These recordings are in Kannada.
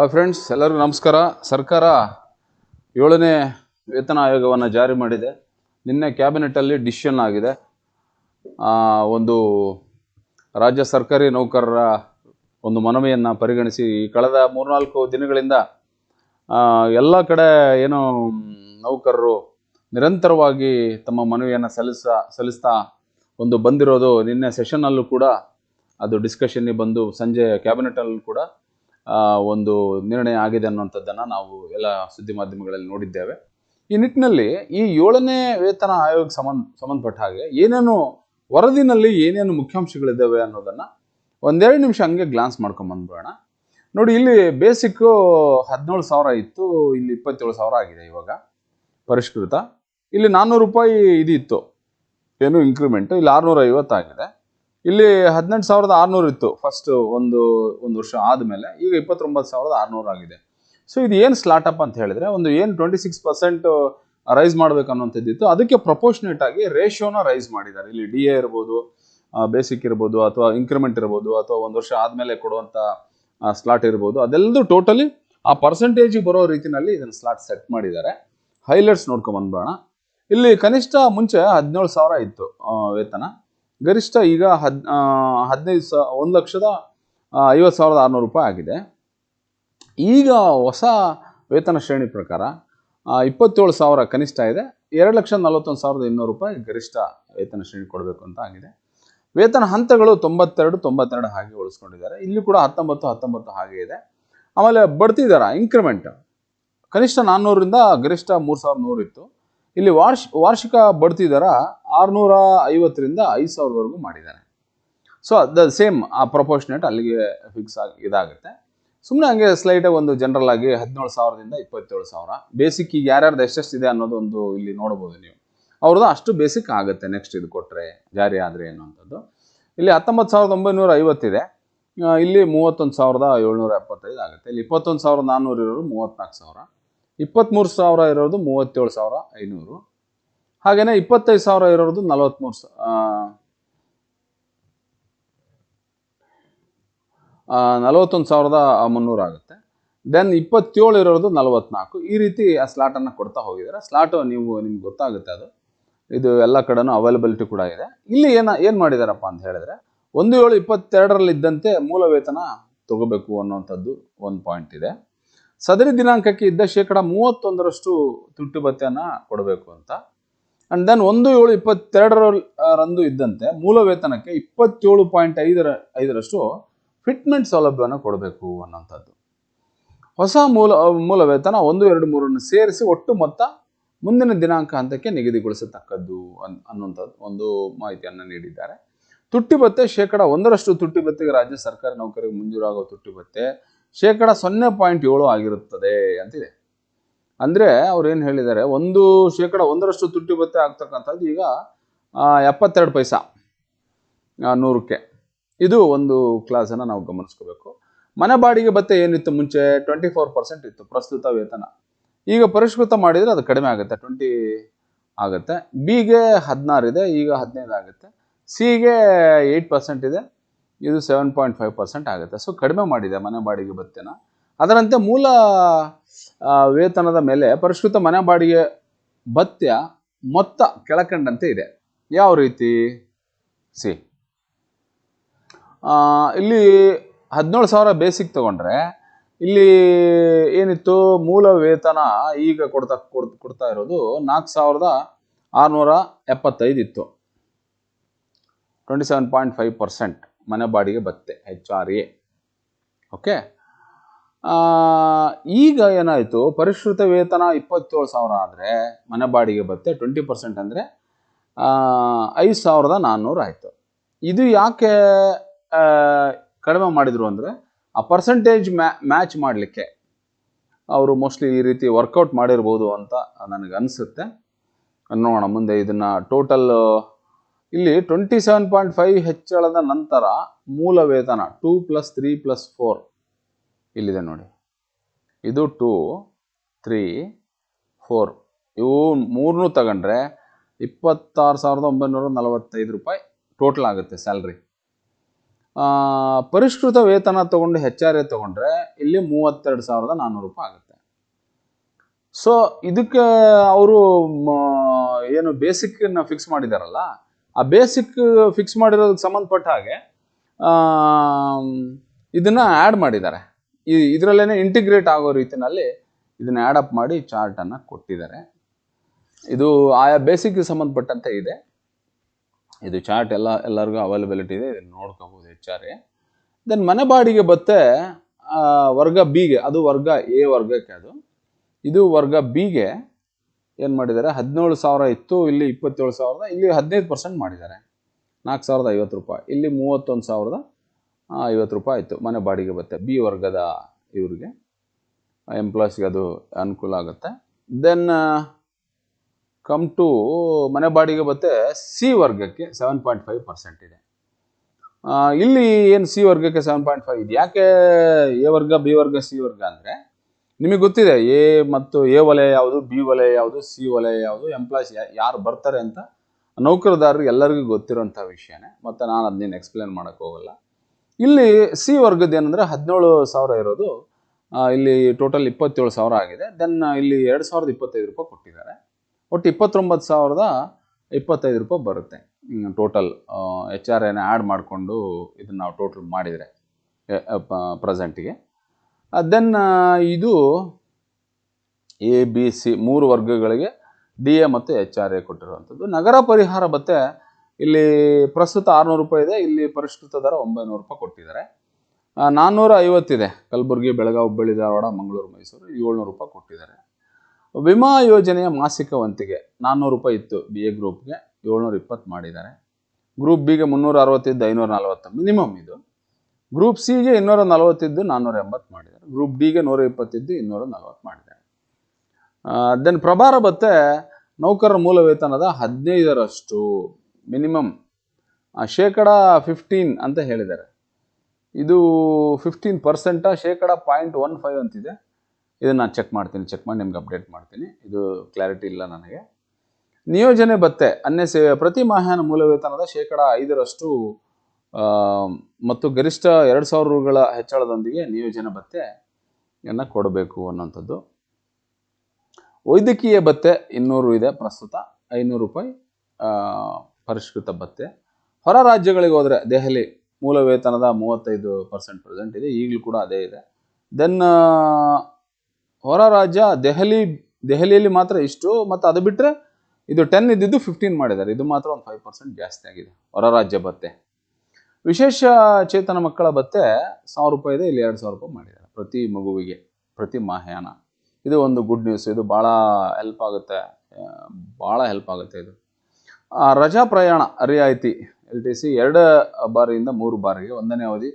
ಹಾಯ್ ಫ್ರೆಂಡ್ಸ್ ಎಲ್ಲರಿಗೂ ನಮಸ್ಕಾರ. ಸರ್ಕಾರ ಏಳನೇ ವೇತನ ಆಯೋಗವನ್ನು ಜಾರಿ ಮಾಡಿದೆ. ನಿನ್ನೆ ಕ್ಯಾಬಿನೆಟಲ್ಲಿ ಡಿಸಿಷನ್ ಆಗಿದೆ. ಒಂದು ರಾಜ್ಯ ಸರ್ಕಾರಿ ನೌಕರರ ಒಂದು ಮನವಿಯನ್ನು ಪರಿಗಣಿಸಿ ಕಳೆದ ಮೂರ್ನಾಲ್ಕು ದಿನಗಳಿಂದ ಎಲ್ಲ ಕಡೆ ಏನು ನೌಕರರು ನಿರಂತರವಾಗಿ ತಮ್ಮ ಮನವಿಯನ್ನು ಸಲ್ಲಿಸ, ಸಲ್ಲಿಸ್ತಾ ಒಂದು ಬಂದಿರೋದು ನಿನ್ನೆ ಸೆಷನ್ನಲ್ಲೂ ಕೂಡ ಅದು ಡಿಸ್ಕಷನ್ನಿಗೆ ಬಂದು ಸಂಜೆ ಕ್ಯಾಬಿನೆಟಲ್ಲೂ ಕೂಡ ಒಂದು ನಿರ್ಣಯ ಆಗಿದೆ ಅನ್ನುವಂಥದ್ದನ್ನು ನಾವು ಎಲ್ಲ ಸುದ್ದಿ ಮಾಧ್ಯಮಗಳಲ್ಲಿ ನೋಡಿದ್ದೇವೆ. ಈ ನಿಟ್ಟಿನಲ್ಲಿ ಈ ಏಳನೇ ವೇತನ ಆಯೋಗಕ್ಕೆ ಸಂಬಂಧ ಸಂಬಂಧಪಟ್ಟ ಹಾಗೆ ಏನೇನು ವರದಿನಲ್ಲಿ ಏನೇನು ಮುಖ್ಯಾಂಶಗಳಿದ್ದಾವೆ ಅನ್ನೋದನ್ನು ಒಂದೆರಡು ನಿಮಿಷ ಹಂಗೆ ಗ್ಲಾನ್ಸ್ ಮಾಡ್ಕೊಂಬಂದ್ಬಿಡೋಣ ನೋಡಿ, ಇಲ್ಲಿ ಬೇಸಿಕ್ಕು ಹದಿನೇಳು ಸಾವಿರ ಇತ್ತು, ಇಲ್ಲಿ ಇಪ್ಪತ್ತೇಳು ಸಾವಿರ ಆಗಿದೆ ಇವಾಗ ಪರಿಷ್ಕೃತ. ಇಲ್ಲಿ ನಾನ್ನೂರು ರೂಪಾಯಿ ಇದಿತ್ತು ಏನು ಇನ್ಕ್ರಿಮೆಂಟು ಇಲ್ಲಿ ಆರುನೂರ ಐವತ್ತಾಗಿದೆ ಇಲ್ಲಿ ಹದಿನೆಂಟು ಸಾವಿರದ ಆರುನೂರು ಇತ್ತು ಫಸ್ಟ್ ಒಂದು ಒಂದು ವರ್ಷ ಆದಮೇಲೆ. ಈಗ ಇಪ್ಪತ್ತೊಂಬತ್ತು ಸಾವಿರದ ಆರುನೂರು ಆಗಿದೆ. ಸೊ ಇದು ಏನು ಅಪ್ ಅಂತ ಹೇಳಿದ್ರೆ, ಒಂದು ಏನು ಟ್ವೆಂಟಿ ಸಿಕ್ಸ್ ಪರ್ಸೆಂಟ್ ರೈಸ್ ಮಾಡಬೇಕು ಅನ್ನೋಂಥದ್ದಿತ್ತು ಅದಕ್ಕೆ ಪ್ರಪೋರ್ಷನೇಟ್ ಆಗಿ ರೇಷಿಯೋನ ರೈಸ್ ಮಾಡಿದ್ದಾರೆ. ಇಲ್ಲಿ ಡಿ ಎ ಇರ್ಬೋದು ಬೇಸಿಕ್ ಇರ್ಬೋದು, ಅಥವಾ ಇನ್ಕ್ರಿಮೆಂಟ್ ಇರ್ಬೋದು, ಅಥವಾ ಒಂದು ವರ್ಷ ಆದಮೇಲೆ ಕೊಡುವಂಥ ಸ್ಲಾಟ್ ಇರ್ಬೋದು. ಅದೆಲ್ಲದೂ ಟೋಟಲಿ ಆ ಪರ್ಸೆಂಟೇಜಿಗೆ ಬರೋ ರೀತಿನಲ್ಲಿ ಇದನ್ನು ಸ್ಲಾಟ್ ಸೆಟ್ ಮಾಡಿದ್ದಾರೆ. ಹೈಲೈಟ್ಸ್ ನೋಡ್ಕೊಂಡ್ ಬಂದ್ಬಿಡೋಣ. ಇಲ್ಲಿ ಕನಿಷ್ಠ ಮುಂಚೆ ಹದಿನೇಳು ಸಾವಿರ ಇತ್ತು ವೇತನ. ಗರಿಷ್ಠ ಈಗ ಹದ್ ಹದಿನೈದು ಸ, ಒಂದು ಲಕ್ಷದ ಐವತ್ತು ಸಾವಿರದ ಆರುನೂರು ರೂಪಾಯಿ ಆಗಿದೆ. ಈಗ ಹೊಸ ವೇತನ ಶ್ರೇಣಿ ಪ್ರಕಾರ ಇಪ್ಪತ್ತೇಳು ಸಾವಿರ ಕನಿಷ್ಠ ಇದೆ. ಎರಡು ಲಕ್ಷ ನಲವತ್ತೊಂದು ಸಾವಿರದ ಇನ್ನೂರು ರೂಪಾಯಿ ಗರಿಷ್ಠ ವೇತನ ಶ್ರೇಣಿ ಕೊಡಬೇಕು ಅಂತ ಆಗಿದೆ. ವೇತನ ಹಂತಗಳು ತೊಂಬತ್ತೆರಡು ತೊಂಬತ್ತೆರಡು ಹಾಗೆ ಉಳಿಸ್ಕೊಂಡಿದ್ದಾರೆ. ಇಲ್ಲಿ ಕೂಡ ಹತ್ತೊಂಬತ್ತು ಹತ್ತೊಂಬತ್ತು ಹಾಗೆ ಇದೆ. ಆಮೇಲೆ ಬಡ್ತಿ ದರ ಇಂಕ್ರಿಮೆಂಟ್ ಕನಿಷ್ಠ ನಾನ್ನೂರರಿಂದ ಗರಿಷ್ಠ ಮೂರು ಸಾವಿರದ ನೂರು ಇತ್ತು. ಇಲ್ಲಿ ವಾರ್ಷ, ವಾರ್ಷಿಕ ಬಡ್ತಿ ದರ ಆರುನೂರ ಐವತ್ತರಿಂದ ಐದು ಸಾವಿರದವರೆಗೂ ಮಾಡಿದ್ದಾರೆ ಸೊ ದ ಸೇಮ್ ಆ ಪ್ರಪೋರ್ಷನೇಟ್ ಅಲ್ಲಿಗೆ ಫಿಕ್ಸ್ ಆಗಿ ಇದಾಗುತ್ತೆ. ಸುಮ್ಮನೆ ಹಂಗೆ ಸ್ಲೈಟಾಗಿ ಒಂದು ಜನರಲ್ ಆಗಿ ಹದಿನೇಳು ಸಾವಿರದಿಂದ ಇಪ್ಪತ್ತೇಳು ಸಾವಿರ. ಬೇಸಿಕ್ ಈಗ ಯಾರ್ಯಾರ್ದು ಎಷ್ಟೆಷ್ಟು ಇದೆ ಅನ್ನೋದು ಒಂದು ಇಲ್ಲಿ ನೋಡ್ಬೋದು ನೀವು. ಅವ್ರದ್ದು ಅಷ್ಟು ಬೇಸಿಕ್ ಆಗುತ್ತೆ ನೆಕ್ಸ್ಟ್ ಇದು ಕೊಟ್ಟರೆ ಜಾರಿ ಆದರೆ ಅನ್ನುವಂಥದ್ದು ಇಲ್ಲಿ ಹತ್ತೊಂಬತ್ತು ಸಾವಿರದ ಒಂಬೈನೂರ ಐವತ್ತಿದೆ. ಇಲ್ಲಿ ಮೂವತ್ತೊಂದು ಸಾವಿರದ ಏಳ್ನೂರ ಎಪ್ಪತ್ತೈದು ಆಗುತ್ತೆ. ಇಲ್ಲಿ ಇಪ್ಪತ್ತೊಂದು ಸಾವಿರದ ನಾನ್ನೂರು ಇರೋರು ಮೂವತ್ತ್ನಾಲ್ಕು ಸಾವಿರ. ಇಪ್ಪತ್ತ್ಮೂರು ಸಾವಿರ ಇರೋದು ಮೂವತ್ತೇಳು ಸಾವಿರ ಐನೂರು. ಹಾಗೆಯೇ ಇಪ್ಪತ್ತೈದು ಸಾವಿರ ಇರೋದು ನಲವತ್ತ್ಮೂರು ನಲವತ್ತೊಂದು ಸಾವಿರದ ಮುನ್ನೂರು ಆಗುತ್ತೆ. ದೆನ್ ಇಪ್ಪತ್ತೇಳು ಇರೋದು ನಲವತ್ನಾಲ್ಕು. ಈ ರೀತಿ ಆ ಸ್ಲಾಟನ್ನು ಕೊಡ್ತಾ ಹೋಗಿದ್ದಾರೆ. ಸ್ಲಾಟು ನೀವು ನಿಮ್ಗೆ ಗೊತ್ತಾಗುತ್ತೆ ಅದು. ಇದು ಎಲ್ಲ ಕಡೆನೂ ಅವೈಲಬಿಲಿಟಿ ಕೂಡ ಇದೆ. ಇಲ್ಲಿ ಏನ ಏನು ಮಾಡಿದಾರಪ್ಪ ಅಂತ ಹೇಳಿದ್ರೆ, ಒಂದು ಏಳು ಇಪ್ಪತ್ತೆರಡರಲ್ಲಿ ಇದ್ದಂತೆ ಮೂಲ ವೇತನ ತಗೋಬೇಕು ಅನ್ನುವಂಥದ್ದು ಒಂದು ಪಾಯಿಂಟ್ ಇದೆ. ಸದರಿ ದಿನಾಂಕಕ್ಕೆ ಇದ್ದ ಶೇಕಡ ಮೂವತ್ತೊಂದರಷ್ಟು ತುಟ್ಟು ಭತ್ಯನ ಕೊಡಬೇಕು ಅಂತ ಆ್ಯಂಡ್ ದೆನ್ ಒಂದು ಏಳು ಇಪ್ಪತ್ತೆರಡರ ರಂದು ಇದ್ದಂತೆ ಮೂಲ ವೇತನಕ್ಕೆ ಇಪ್ಪತ್ತೇಳು ಪಾಯಿಂಟ್ ಐದರ, ಐದರಷ್ಟು ಫಿಟ್ಮೆಂಟ್ ಸೌಲಭ್ಯವನ್ನು ಕೊಡಬೇಕು ಅನ್ನೋಂಥದ್ದು ಹೊಸ ಮೂಲ ಮೂಲ ವೇತನ ಒಂದು, ಎರಡು, ಮೂರನ್ನು ಸೇರಿಸಿ ಒಟ್ಟು ಮೊತ್ತ ಮುಂದಿನ ದಿನಾಂಕ ಹಂತಕ್ಕೆ ನಿಗದಿಗೊಳಿಸತಕ್ಕದ್ದು ಅನ್, ಅನ್ನುವಂಥದ್ದು, ಒಂದು ಮಾಹಿತಿಯನ್ನು ನೀಡಿದ್ದಾರೆ. ತುಟ್ಟಿ ಭತ್ತೆ ಶೇಕಡ ಒಂದರಷ್ಟು ತುಟ್ಟಿ ಭತ್ತೆಗೆ ರಾಜ್ಯ ಸರ್ಕಾರಿ ನೌಕರಿಗೆ ಮಂಜೂರಾಗುವ ತುಟ್ಟಿ ಭತ್ತೆ ಶೇಕಡ ಸೊನ್ನೆ ಪಾಯಿಂಟ್ ಏಳು ಆಗಿರುತ್ತದೆ ಅಂತಿದೆ. ಅಂದರೆ ಅವ್ರು ಏನು ಹೇಳಿದ್ದಾರೆ ಒಂದು ಶೇಕಡ ಒಂದರಷ್ಟು ತುಟ್ಟಿ ಭತ್ತೆ ಆಗ್ತಕ್ಕಂಥದ್ದು ಈಗ ಎಪ್ಪತ್ತೆರಡು ಪೈಸಾ ನೂರಕ್ಕೆ. ಇದು ಒಂದು ಕ್ಲಾಸನ್ನು ನಾವು ಗಮನಿಸ್ಕೋಬೇಕು. ಮನೆ ಬಾಡಿಗೆ ಭತ್ತೆ ಏನಿತ್ತು ಮುಂಚೆ? ಟ್ವೆಂಟಿ ಫೋರ್ ಪರ್ಸೆಂಟ್ ಇತ್ತು ಪ್ರಸ್ತುತ ವೇತನ. ಈಗ ಪರಿಷ್ಕೃತ ಮಾಡಿದರೆ ಅದು ಕಡಿಮೆ ಆಗುತ್ತೆ ಟ್ವೆಂಟಿ ಆಗುತ್ತೆ. ಬಿಗೆ ಹದಿನಾರು ಇದೆ, ಈಗ ಹದಿನೈದು ಆಗುತ್ತೆ. ಸಿಗೆ ಏಯ್ಟ್ ಪರ್ಸೆಂಟ್ ಇದೆ, ಇದು ಸೆವೆನ್ ಪಾಯಿಂಟ್ ಫೈವ್ ಪರ್ಸೆಂಟ್ ಆಗುತ್ತೆ. ಸೊ ಕಡಿಮೆ ಮಾಡಿದೆ ಮನೆ ಬಾಡಿಗೆ ಭತ್ಯೆನ ಅದರಂತೆ ಮೂಲ ವೇತನದ ಮೇಲೆ ಪರಿಷ್ಕೃತ ಮನೆ ಬಾಡಿಗೆ ಭತ್ಯ ಮೊತ್ತ ಕೆಳಕಂಡಂತೆ ಇದೆ. ಯಾವ ರೀತಿ? ಸಿ. ಇಲ್ಲಿ ಹದಿನೇಳು ಸಾವಿರ ಬೇಸಿಕ್ ತಗೊಂಡ್ರೆ ಇಲ್ಲಿ ಏನಿತ್ತು? ಮೂಲ ವೇತನ ಈಗ ಕೊಡ್ತಾ, ಕೊಡ್, ಕೊಡ್ತಾ ಇರೋದು ನಾಲ್ಕು ಸಾವಿರದ ಆರುನೂರ ಎಪ್ಪತ್ತೈದು ಇತ್ತು. Twenty seven point five percent ಮನೆ ಬಾಡಿಗೆ ಬತ್ತೆ ಹೆಚ್ ಆರ್ ಎ ಓಕೆ ಈಗ ಏನಾಯಿತು? ಪರಿಷ್ಕೃತ ವೇತನ ಇಪ್ಪತ್ತೇಳು ಸಾವಿರ ಆದರೆ ಮನೆ ಬಾಡಿಗೆ ಬತ್ತೆ ಟ್ವೆಂಟಿ ಪರ್ಸೆಂಟ್ ಅಂದರೆ ಐದು ಸಾವಿರದ ನಾನ್ನೂರು ಆಯಿತು. ಇದು ಯಾಕೆ ಕಡಿಮೆ ಮಾಡಿದರು ಅಂದರೆ, ಆ ಪರ್ಸೆಂಟೇಜ್ ಮ್ಯಾ, ಮ್ಯಾಚ್ ಮಾಡಲಿಕ್ಕೆ ಅವರು ಮೋಸ್ಟ್ಲಿ ಈ ರೀತಿ ವರ್ಕೌಟ್ ಮಾಡಿರ್ಬೋದು ಅಂತ ನನಗೆ ಅನಿಸುತ್ತೆ. ನೋಡೋಣ, ಮುಂದೆ ಇದನ್ನು ಟೋಟಲ್ ಇಲ್ಲಿ ಟ್ವೆಂಟಿ ಸೆವೆನ್ ಪಾಯಿಂಟ್ ಫೈವ್ ಹೆಚ್ಚಳದ ನಂತರ ಮೂಲ ವೇತನ two plus three plus four ಇಲ್ಲಿದೆ ನೋಡಿ. ಇದು ಟೂ, ತ್ರೀ, ಫೋರ್. ಇವು ಮೂರನ್ನೂ ತಗೊಂಡ್ರೆ ಇಪ್ಪತ್ತಾರು ಸಾವಿರದ ಒಂಬೈನೂರ ನಲವತ್ತೈದು ರೂಪಾಯಿ ಟೋಟಲ್ ಆಗುತ್ತೆ ಸ್ಯಾಲ್ರಿ ಪರಿಷ್ಕೃತ ವೇತನ ತಗೊಂಡು ಹೆಚ್ ಆರ್ ಎ ತಗೊಂಡ್ರೆ ಇಲ್ಲಿ ಮೂವತ್ತೆರಡು ಸಾವಿರದ ನಾನ್ನೂರು ರೂಪಾಯಿ ಆಗುತ್ತೆ. ಸೊ ಇದಕ್ಕೆ ಅವರು ಏನು ಬೇಸಿಕ್ನ ಫಿಕ್ಸ್ ಮಾಡಿದಾರಲ್ಲ, ಆ ಬೇಸಿಕ್ ಫಿಕ್ಸ್ ಮಾಡಿರೋದಕ್ಕೆ ಸಂಬಂಧಪಟ್ಟ ಹಾಗೆ ಇದನ್ನ ಆ್ಯಡ್ ಮಾಡಿದ್ದಾರೆ. ಈ ಇದರಲ್ಲೇ ಇಂಟಿಗ್ರೇಟ್ ಆಗೋ ರೀತಿಯಲ್ಲಿ ಇದನ್ನ ಆ್ಯಡಪ್ ಮಾಡಿ ಚಾರ್ಟನ್ನು ಕೊಟ್ಟಿದ್ದಾರೆ. ಇದು ಆಯಾ ಬೇಸಿಕ್ಗೆ ಸಂಬಂಧಪಟ್ಟಂತೆ ಇದೆ. ಇದು ಚಾರ್ಟ್ ಎಲ್ಲ, ಎಲ್ಲರಿಗೂ ಅವೈಲಬಿಲಿಟಿ ಇದೆ. ಇದನ್ನು ನೋಡ್ಕೋಬೋದು ಹೆಚ್ಚಾರೆ ದೆನ್ ಮನೆ ಬಾಡಿಗೆ ಬತ್ತೆ ವರ್ಗ ಬಿಗೆ ಅದು ವರ್ಗ ಎ ವರ್ಗಕ್ಕೆ ಅದು. ಇದು ವರ್ಗ ಬಿಗೆ ಏನು ಮಾಡಿದ್ದಾರೆ? ಹದಿನೇಳು ಸಾವಿರ ಇತ್ತು, ಇಲ್ಲಿ ಇಪ್ಪತ್ತೇಳು ಸಾವಿರದ, ಇಲ್ಲಿ ಹದಿನೈದು ಪರ್ಸೆಂಟ್ ಮಾಡಿದ್ದಾರೆ. ನಾಲ್ಕು ಸಾವಿರದ ಐವತ್ತು ರೂಪಾಯಿ, ಇಲ್ಲಿ ಮೂವತ್ತೊಂದು ಸಾವಿರದ ಐವತ್ತು ರೂಪಾಯಿ ಆಯಿತು. ಮನೆ ಬಾಡಿಗೆ ಬರುತ್ತೆ ಬಿ ವರ್ಗದ ಇವ್ರಿಗೆ. ಎಂಪ್ಲಾಯ್ಸ್ಗೆ ಅದು ಅನುಕೂಲ ಆಗುತ್ತೆ. ದೆನ್ ಕಮ್ ಟು ಮನೆ ಬಾಡಿಗೆ ಬತ್ತೆ ಸಿ ವರ್ಗಕ್ಕೆ ಸೆವೆನ್ ಪಾಯಿಂಟ್ ಫೈವ್ ಪರ್ಸೆಂಟ್ ಇದೆ. ಇಲ್ಲಿ ಏನು ಸಿ ವರ್ಗಕ್ಕೆ ಸೆವೆನ್ ಪಾಯಿಂಟ್ ಫೈವ್ ಇದೆ? ಯಾಕೆ ಎ ವರ್ಗ, ಬಿ ವರ್ಗ, ಸಿ ವರ್ಗ ಅಂದರೆ ನಿಮಗೆ ಗೊತ್ತಿದೆ, ಎ ಮತ್ತು ಎ ವಲಯ ಯಾವುದು, ಬಿ ವಲಯ ಯಾವುದು, ಸಿ ವಲಯ ಯಾವುದು ಎಂಪ್ಲಾಯ್ಸ್ ಯಾರು ಬರ್ತಾರೆ ಅಂತ ನೌಕರದಾರರಿಗೆ ಎಲ್ಲರಿಗೂ ಗೊತ್ತಿರೋಂಥ ವಿಷಯನೇ. ಮತ್ತು ನಾನು ಅದನ್ನೇನು ಎಕ್ಸ್ಪ್ಲೇನ್ ಮಾಡೋಕ್ಕೆ ಹೋಗಲ್ಲ. ಇಲ್ಲಿ ಸಿ ವರ್ಗದ ಏನಂದರೆ ಹದಿನೇಳು ಸಾವಿರ ಇರೋದು. ಇಲ್ಲಿ ಟೋಟಲ್ ಇಪ್ಪತ್ತೇಳು ಸಾವಿರ ಆಗಿದೆ. ದೆನ್ ಇಲ್ಲಿ ಎರಡು ಸಾವಿರದ ಇಪ್ಪತ್ತೈದು ರೂಪಾಯಿ ಕೊಟ್ಟಿದ್ದಾರೆ. ಒಟ್ಟು ಇಪ್ಪತ್ತೊಂಬತ್ತು ಸಾವಿರದ ಇಪ್ಪತ್ತೈದು ರೂಪಾಯಿ ಬರುತ್ತೆ. ಟೋಟಲ್ ಎಚ್ ಆರ್ ಎನ ಆ್ಯಡ್ ಮಾಡಿಕೊಂಡು ಇದನ್ನು ನಾವು ಟೋಟಲ್ ಮಾಡಿದರೆ ಪ್ರೆಸೆಂಟಿಗೆ ದೆನ್ ಇದು ಎ ಬಿ ಸಿ ಮೂರು ವರ್ಗಗಳಿಗೆ ಡಿ ಎ ಮತ್ತು ಎಚ್ ಆರ್ ಎ ಕೊಟ್ಟಿರುವಂಥದ್ದು. ನಗರ ಪರಿಹಾರ ಭತ್ತೆ ಇಲ್ಲಿ ಪ್ರಸ್ತುತ ಆರುನೂರು ರೂಪಾಯಿ ಇದೆ. ಇಲ್ಲಿ ಪರಿಷ್ಕೃತ ದರ ಒಂಬೈನೂರು ರೂಪಾಯಿ ಕೊಟ್ಟಿದ್ದಾರೆ. ನಾನ್ನೂರ ಐವತ್ತಿದೆ ಕಲಬುರಗಿ, ಬೆಳಗಾವಿ, ಹುಬ್ಬಳ್ಳಿ, ಧಾರವಾಡ, ಮಂಗಳೂರು, ಮೈಸೂರು ಏಳ್ನೂರು ರೂಪಾಯಿ ಕೊಟ್ಟಿದ್ದಾರೆ. ವಿಮಾ ಯೋಜನೆಯ ಮಾಸಿಕ ವಂತಿಗೆ ನಾನ್ನೂರು ರೂಪಾಯಿ ಇತ್ತು ಬಿ ಎ ಗ್ರೂಪ್ಗೆ. ಏಳ್ನೂರ ಇಪ್ಪತ್ತು ಮಾಡಿದ್ದಾರೆ. ಗ್ರೂಪ್ ಬಿಗೆ ಮುನ್ನೂರ ಅರವತ್ತಿದ್ದು ಐನೂರ ನಲವತ್ತು ಮಿನಿಮಮ್ ಇದು. ಗ್ರೂಪ್ ಸಿಗೆ ಇನ್ನೂರ ನಲವತ್ತಿದ್ದು ನಾನ್ನೂರ ಎಂಬತ್ತು ಮಾಡಿದ್ದಾರೆ. ಗ್ರೂಪ್ ಡಿಗೆ ನೂರ ಇಪ್ಪತ್ತಿದ್ದು ಇನ್ನೂರ ನಲವತ್ತು ಮಾಡಿದ್ದಾರೆ. ದೆನ್ ಪ್ರಭಾರ ಭತ್ತೆ ನೌಕರರ ಮೂಲ ವೇತನದ ಹದಿನೈದರಷ್ಟು. ಮಿನಿಮಮ್. ಶೇಕಡ ಫಿಫ್ಟೀನ್ ಅಂತ ಹೇಳಿದ್ದಾರೆ. ಇದು ಫಿಫ್ಟೀನ್ ಪರ್ಸೆಂಟ ಶೇಕಡ ಪಾಯಿಂಟ್ ಒನ್ ಫೈವ್ ಅಂತಿದೆ. ಇದನ್ನು ನಾನು ಚೆಕ್ ಮಾಡ್ತೀನಿ ಚೆಕ್ ಮಾಡಿ ನಿಮ್ಗೆ ಅಪ್ಡೇಟ್ ಮಾಡ್ತೀನಿ. ಇದು ಕ್ಲಾರಿಟಿ ಇಲ್ಲ ನನಗೆ. ನಿಯೋಜನೆ ಭತ್ತೆ, ಅನ್ಯ ಸೇವೆ ಪ್ರತಿ ಮಾಹ್ಯಾನ ಮೂಲ ವೇತನದ ಶೇಕಡ ಐದರಷ್ಟು ಮತ್ತು ಗರಿಷ್ಠ ಎರಡು ಸಾವಿರ ರೂಗಳ ಹೆಚ್ಚಳದೊಂದಿಗೆ ನಿಯೋಜನೆ ಭತ್ತೆಯನ್ನು ಕೊಡಬೇಕು ಅನ್ನೋಂಥದ್ದು ವೈದ್ಯಕೀಯ ಭತ್ತೆ ಇನ್ನೂರು ಇದೆ ಪ್ರಸ್ತುತ, ಐನೂರು ರೂಪಾಯಿ ಪರಿಷ್ಕೃತ ಭತ್ತೆ. ಹೊರ ರಾಜ್ಯಗಳಿಗೆ ಹೋದರೆ ದೆಹಲಿ ಮೂಲ ವೇತನದ ಮೂವತ್ತೈದು ಪರ್ಸೆಂಟ್ ಪ್ರೆಸೆಂಟ್ ಇದೆ, ಈಗಲೂ ಕೂಡ ಅದೇ ಇದೆ. ದೆನ್ ಹೊರ ರಾಜ್ಯ ದೆಹಲಿ, ದೆಹಲಿಯಲ್ಲಿ ಮಾತ್ರ ಇಷ್ಟು, ಮತ್ತು ಅದು ಬಿಟ್ಟರೆ ಇದು ಟೆನ್ ಇದ್ದಿದ್ದು ಫಿಫ್ಟೀನ್ ಮಾಡಿದ್ದಾರೆ. ಇದು ಮಾತ್ರ ಒಂದು ಫೈವ್ ಪರ್ಸೆಂಟ್ ಜಾಸ್ತಿ ಆಗಿದೆ, ಹೊರ ರಾಜ್ಯ ಭತ್ತೆ. ವಿಶೇಷ ಚೇತನ ಮಕ್ಕಳ ಭತ್ತೆ ಸಾವಿರ ರೂಪಾಯಿ ಇದೆ, ಇಲ್ಲಿ ಎರಡು ಸಾವಿರ ರೂಪಾಯಿ ಮಾಡಿದ್ದಾರೆ, ಪ್ರತಿ ಮಗುವಿಗೆ, ಪ್ರತಿ ಮಾಹ್ಯಾನ. ಇದು ಒಂದು ಗುಡ್ ನ್ಯೂಸ್ ಇದು ಭಾಳ ಹೆಲ್ಪ್ ಆಗುತ್ತೆ ಭಾಳ ಹೆಲ್ಪ್ ಆಗುತ್ತೆ ಇದು. ರಜಾ ಪ್ರಯಾಣ ರಿಯಾಯಿತಿ, ಎಲ್ ಟಿ ಸಿ ಎರಡು ಬಾರಿಯಿಂದ ಮೂರು ಬಾರಿಗೆ, ಒಂದನೇ ಅವಧಿ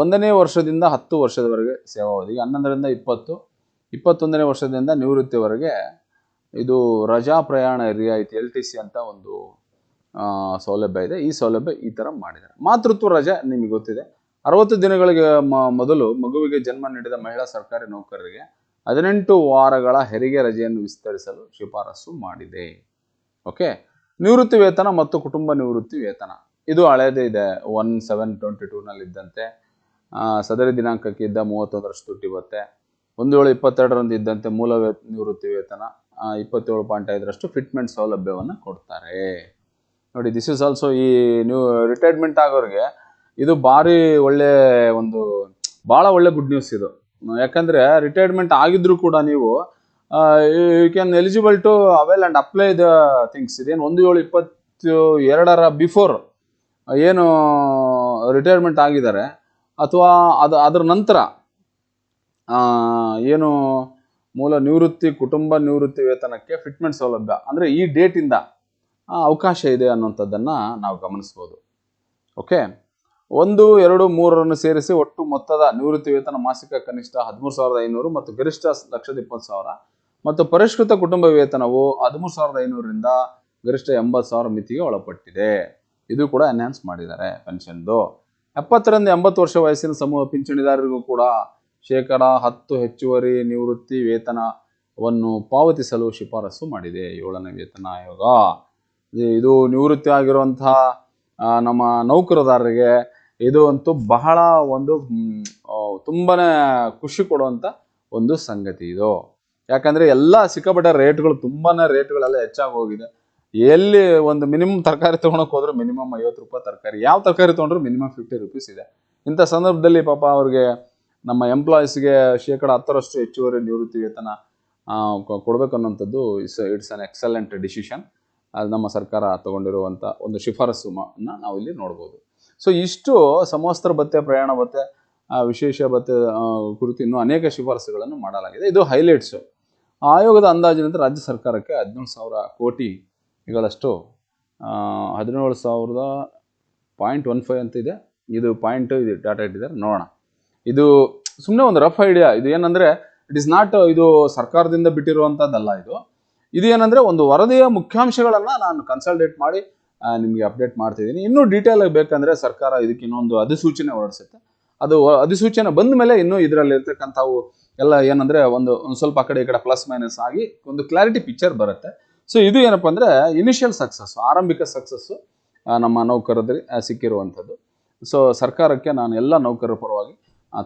ಒಂದನೇ ವರ್ಷದಿಂದ ಹತ್ತು ವರ್ಷದವರೆಗೆ ಸೇವಾವಧಿಗೆ ಹನ್ನೊಂದರಿಂದ ಇಪ್ಪತ್ತು, ಇಪ್ಪತ್ತೊಂದನೇ ವರ್ಷದಿಂದ ನಿವೃತ್ತಿವರೆಗೆ ಇದು ರಜಾ ಪ್ರಯಾಣ ರಿಯಾಯಿತಿ, ಎಲ್ ಟಿ ಸಿ ಅಂತ ಒಂದು ಸೌಲಭ್ಯ ಇದೆ. ಈ ಸೌಲಭ್ಯ ಈ ಥರ ಮಾಡಿದ್ದಾರೆ. ಮಾತೃತ್ವ ರಜೆ ನಿಮಗೆ ಗೊತ್ತಿದೆ. ಅರವತ್ತು ದಿನಗಳಿಗೆ ಮೊದಲು ಮಗುವಿಗೆ ಜನ್ಮ ನೀಡಿದ ಮಹಿಳಾ ಸರ್ಕಾರಿ ನೌಕರರಿಗೆ ಹದಿನೆಂಟು ವಾರಗಳ ಹೆರಿಗೆ ರಜೆಯನ್ನು ವಿಸ್ತರಿಸಲು ಶಿಫಾರಸು ಮಾಡಿದೆ. ಓಕೆ? ನಿವೃತ್ತಿ ವೇತನ ಮತ್ತು ಕುಟುಂಬ ನಿವೃತ್ತಿ ವೇತನ. ಇದು ಹಳೇದೇ ಇದೆ. ಒನ್ ಸೆವೆನ್ ಟ್ವೆಂಟಿ ಟೂನಲ್ಲಿ ಇದ್ದಂತೆ ಸದರಿ ದಿನಾಂಕಕ್ಕೆ ಇದ್ದ ಮೂವತ್ತೊಂದರಷ್ಟು ದುಡ್ಡು ಇವತ್ತೆ. ಒಂದು ಏಳು ಇಪ್ಪತ್ತೆರಡರಂದು ಇದ್ದಂತೆ ಮೂಲ ವೇ, ನಿವೃತ್ತಿ ವೇತನ ಇಪ್ಪತ್ತೇಳು ಪಾಯಿಂಟ್ ಐದರಷ್ಟು ಫಿಟ್ಮೆಂಟ್ ಸೌಲಭ್ಯವನ್ನು ಕೊಡ್ತಾರೆ. ನೋಡಿ ದಿಸ್ ಇಸ್ ಆಲ್ಸೋ ಈ ನೀವು ರಿಟೈರ್ಮೆಂಟ್ ಆಗೋರಿಗೆ ಇದು ಭಾರಿ ಒಳ್ಳೆ ಒಂದು, ಭಾಳ ಒಳ್ಳೆ ಗುಡ್ ನ್ಯೂಸ್ ಇದು. ಯಾಕಂದರೆ ರಿಟೈರ್ಮೆಂಟ್ ಆಗಿದ್ರು ಕೂಡ ನೀವು you can eligible to avail and apply the things ಇದೇನು ಒಂದು ಏಳು ಇಪ್ಪತ್ತು ಎರಡರ ಬಿಫೋರ್ ಏನು ರಿಟೈರ್ಮೆಂಟ್ ಆಗಿದ್ದಾರೆ. ಅಥವಾ ಅದು, ಅದರ ನಂತರ ಏನು ಮೂಲ ನಿವೃತ್ತಿ, ಕುಟುಂಬ ನಿವೃತ್ತಿ ವೇತನಕ್ಕೆ ಫಿಟ್ಮೆಂಟ್ ಸೌಲಭ್ಯ. ಅಂದರೆ ಈ ಡೇಟಿಂದ ಅವಕಾಶ ಇದೆ ಅನ್ನುವಂಥದ್ದನ್ನು ನಾವು ಗಮನಿಸ್ಬೋದು. ಓಕೆ ಒಂದು, ಎರಡು, ಮೂರನ್ನು ಸೇರಿಸಿ ಒಟ್ಟು ಮೊತ್ತದ ನಿವೃತ್ತಿ ವೇತನ ಮಾಸಿಕ ಕನಿಷ್ಠ ಹದಿಮೂರು ಸಾವಿರದ ಐನೂರು ಮತ್ತು ಗರಿಷ್ಠ ಲಕ್ಷದ ಇಪ್ಪತ್ತು ಸಾವಿರ. ಮತ್ತು ಪರಿಷ್ಕೃತ ಕುಟುಂಬ ವೇತನವು ಹದಿಮೂರು ಸಾವಿರದ ಐನೂರರಿಂದ ಗರಿಷ್ಠ ಎಂಬತ್ತು ಸಾವಿರ ಮಿತಿಗೆ ಒಳಪಟ್ಟಿದೆ. ಇದು ಕೂಡ ಅನೌನ್ಸ್ ಮಾಡಿದ್ದಾರೆ ಪೆನ್ಷನ್ದು. ಎಪ್ಪತ್ತರಿಂದ ಎಂಬತ್ತು ವರ್ಷ ವಯಸ್ಸಿನ ಸಮೂಹ ಪಿಂಚಣಿದಾರರಿಗೂ ಕೂಡ ಶೇಕಡ ಹತ್ತು ಹೆಚ್ಚುವರಿ ನಿವೃತ್ತಿ ವೇತನವನ್ನು ಪಾವತಿಸಲು ಶಿಫಾರಸು ಮಾಡಿದೆ ಏಳನೇ ವೇತನ ಆಯೋಗ. ಇದು- ನಿವೃತ್ತಿ ಆಗಿರುವಂತಹ ನಮ್ಮ ನೌಕರದಾರರಿಗೆ ಇದು ಅಂತೂ ಬಹಳ ಒಂದು ತುಂಬಾ ಖುಷಿ ಕೊಡುವಂಥ ಒಂದು ಸಂಗತಿ ಇದು. ಯಾಕಂದ್ರೆ ಎಲ್ಲ ಸಿಕ್ಕಾಪಟ್ಟೆ ರೇಟ್ಗಳು ತುಂಬಾ ರೇಟ್ಗಳೆಲ್ಲ ಹೆಚ್ಚಾಗಿ ಹೋಗಿದೆ. ಎಲ್ಲಿ ಒಂದು ಮಿನಿಮಮ್ ತರಕಾರಿ ತೊಗೊಳಕ್ಕೆ ಹೋದ್ರೆ ಮಿನಿಮಮ್ ಐವತ್ತು ರೂಪಾಯಿ ತರಕಾರಿ. ಯಾವ ತರಕಾರಿ ತೊಗೊಂಡ್ರು ಮಿನಿಮಮ್ ಫಿಫ್ಟಿ ರುಪೀಸ್ ಇದೆ. ಇಂಥ ಸಂದರ್ಭದಲ್ಲಿ ಪಾಪ ಅವ್ರಿಗೆ ನಮ್ಮ ಎಂಪ್ಲಾಯೀಸ್ಗೆ ಶೇಕಡ ಹತ್ತರಷ್ಟು ಹೆಚ್ಚುವರಿ ನಿವೃತ್ತಿ ವೇತನ ಕೊಡಬೇಕು ಅನ್ನೋಂಥದ್ದು it's it's an excellent decision ಅದು ನಮ್ಮ ಸರ್ಕಾರ ತಗೊಂಡಿರುವಂಥ ಒಂದು ಶಿಫಾರಸು ನಾವು ಇಲ್ಲಿ ನೋಡ್ಬೋದು. ಸೊ ಇಷ್ಟು ಸಮವಸ್ತ್ರ ಭತ್ತೆ ಪ್ರಯಾಣ ಭತ್ತೆ ವಿಶೇಷ ಭತ್ತೆ ಕುರಿತು ಇನ್ನೂ ಅನೇಕ ಶಿಫಾರಸುಗಳನ್ನು ಮಾಡಲಾಗಿದೆ. ಇದು ಹೈಲೈಟ್ಸು ಆಯೋಗದ ಅಂದಾಜಿನಂತೆ ರಾಜ್ಯ ಸರ್ಕಾರಕ್ಕೆ ಹದಿನೇಳು ಸಾವಿರ ಕೋಟಿಗಳಷ್ಟು ಹದಿನೇಳು ಸಾವಿರದ ಪಾಯಿಂಟ್ ಒನ್ ಫೈವ್ ಅಂತ ಇದೆ. ಇದು ಪಾಯಿಂಟ್ ಇದು ಡಾಟಾ ಇಟ್ಟಿದ್ದಾರೆ. ನೋಡೋಣ. ಇದು ಸುಮ್ಮನೆ ಒಂದು ರಫ್ ಐಡಿಯಾ. ಇದು ಏನಂದರೆ ಇಟ್ ಇಸ್ ನಾಟ್ ಇದು ಸರ್ಕಾರದಿಂದ ಬಿಟ್ಟಿರುವಂಥದ್ದಲ್ಲ ಇದು. ಇದು ಏನಂದರೆ, ಒಂದು ವರದಿಯ ಮುಖ್ಯಾಂಶಗಳನ್ನು ನಾನು ಕನ್ಸಲ್ಟೇಟ್ ಮಾಡಿ ನಿಮಗೆ ಅಪ್ಡೇಟ್ ಮಾಡ್ತಿದ್ದೀನಿ. ಇನ್ನೂ ಡೀಟೇಲ್ ಬೇಕಂದ್ರೆ ಸರ್ಕಾರ ಇದಕ್ಕೆ ಇನ್ನೊಂದು ಅಧಿಸೂಚನೆ ಹೊರಡಿಸುತ್ತೆ. ಅದು ಅಧಿಸೂಚನೆ ಬಂದ ಮೇಲೆ ಇನ್ನೂ ಇದರಲ್ಲಿ ಇರ್ತಕ್ಕಂಥವು ಎಲ್ಲ ಏನಂದ್ರೆ ಒಂದು ಒಂದು ಸ್ವಲ್ಪ ಆ ಕಡೆ ಈ ಕಡೆ ಪ್ಲಸ್ ಮೈನಸ್ ಆಗಿ ಒಂದು ಕ್ಲಾರಿಟಿ ಪಿಕ್ಚರ್ ಬರುತ್ತೆ. ಸೊ ಇದು ಏನಪ್ಪ ಅಂದ್ರೆ ಇನಿಷಿಯಲ್ ಸಕ್ಸಸ್ ಆರಂಭಿಕ ಸಕ್ಸಸ್ಸು ನಮ್ಮ ನೌಕರರಲ್ಲಿ ಆ, ಸಿಕ್ಕಿರುವಂಥದ್ದು. ಸೊ ಸರ್ಕಾರಕ್ಕೆ ನಾನು ಎಲ್ಲ ನೌಕರರ ಪರವಾಗಿ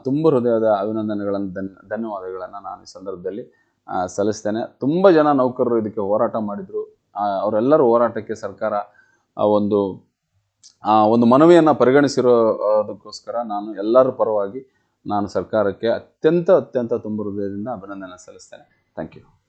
ತುಂಬ ಹೃದಯದ ಅಭಿನಂದನೆಗಳನ್ನು ಧನ್ ಧನ್ಯವಾದಗಳನ್ನು ನಾನು ಈ ಸಂದರ್ಭದಲ್ಲಿ ಸಲ್ಲಿಸ್ತೇನೆ. ತುಂಬ ಜನ ನೌಕರರು ಇದಕ್ಕೆ ಹೋರಾಟ ಮಾಡಿದರು. ಅವರೆಲ್ಲರೂ ಹೋರಾಟಕ್ಕೆ ಸರ್ಕಾರ ಒಂದು ಒಂದು ಮನವಿಯನ್ನು ಪರಿಗಣಿಸಿರೋದಕ್ಕೋಸ್ಕರ ನಾನು ಎಲ್ಲರ ಪರವಾಗಿ ನಾನು ಸರ್ಕಾರಕ್ಕೆ ಅತ್ಯಂತ ಅತ್ಯಂತ ತುಂಬ ಹೃದಯದಿಂದ ಅಭಿನಂದನೆ ಸಲ್ಲಿಸ್ತೇನೆ. Thank you